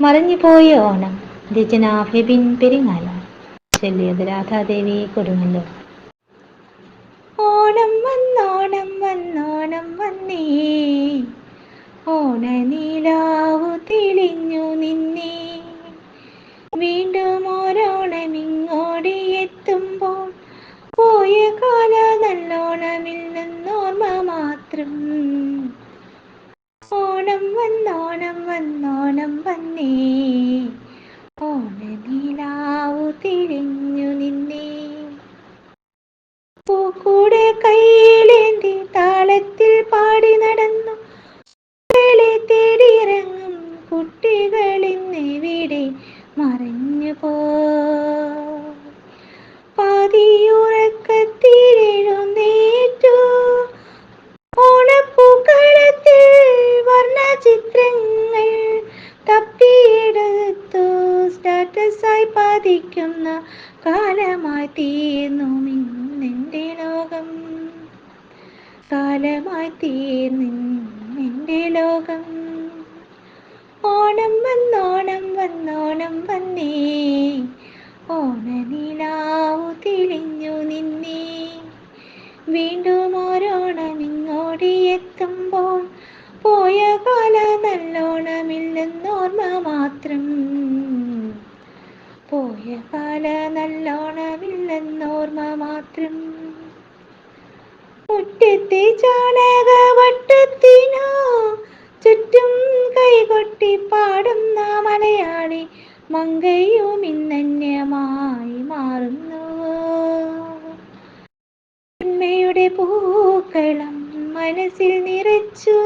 മറിഞ്ഞുപോയ ഓണം. രചന ഫെബിൻ പെരിങ്ങാല ചൊല്ലിയത് രാധാദേവി കൊടുങ്ങല്ലൂർ. ഓണം വന്നോണം വന്നോണം വന്നേ ഓണനീലാവു തെളിഞ്ഞു നിന്നേ. വീണ്ടും ഓരോണം ഇങ്ങോടിയെത്തുമ്പോൾ പോയ കാല നല്ലോണമിൽ നിന്നോർമ്മ മാത്രം. വന്നേ. ഓണനീലാവു തിരിഞ്ഞു നിന്നേ. പൂക്കൂടെ കയ്യിലേന്തി താളത്തിൽ പാടി നടന്നു. തേടിയിറങ്ങും കുട്ടികൾ ഇന്നിവിടെ മറിഞ്ഞു പോ. സ്റ്റാറ്റസായി പതിക്കുന്ന കാലമായി തീർന്നു നിന്റെ ലോകം. കാലമായി തീർന്നു നിന്നെ ലോകം. ഓണം വന്നോണം വന്നോണം വന്നേ. ഓണനിലാവു തെളിഞ്ഞു നിന്നേ. വീണ്ടും പോയ കാല നല്ലോണമില്ലെന്നോർമ്മ മാത്രം. മുറ്റത്തെ ചാണകവട്ടത്തിനോ ചുറ്റും കൈകൊട്ടി പാടുന്ന മലയാളി മങ്കയും ഇന്നന്യമായി മാറുന്നു. ഉന്മയുടെ പൂക്കളം മനസ്സിൽ നിറച്ചു.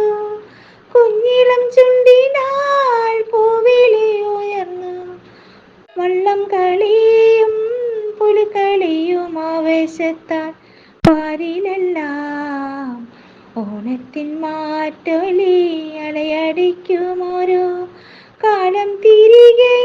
വള്ളം കളിയും പുലിക്കളിയും ആവേശത്താൽ പാരിലെല്ലാം ഓണത്തിൻ മാറ്റൊലി അലയടിക്കും ഓരോ കാലം തിരികെ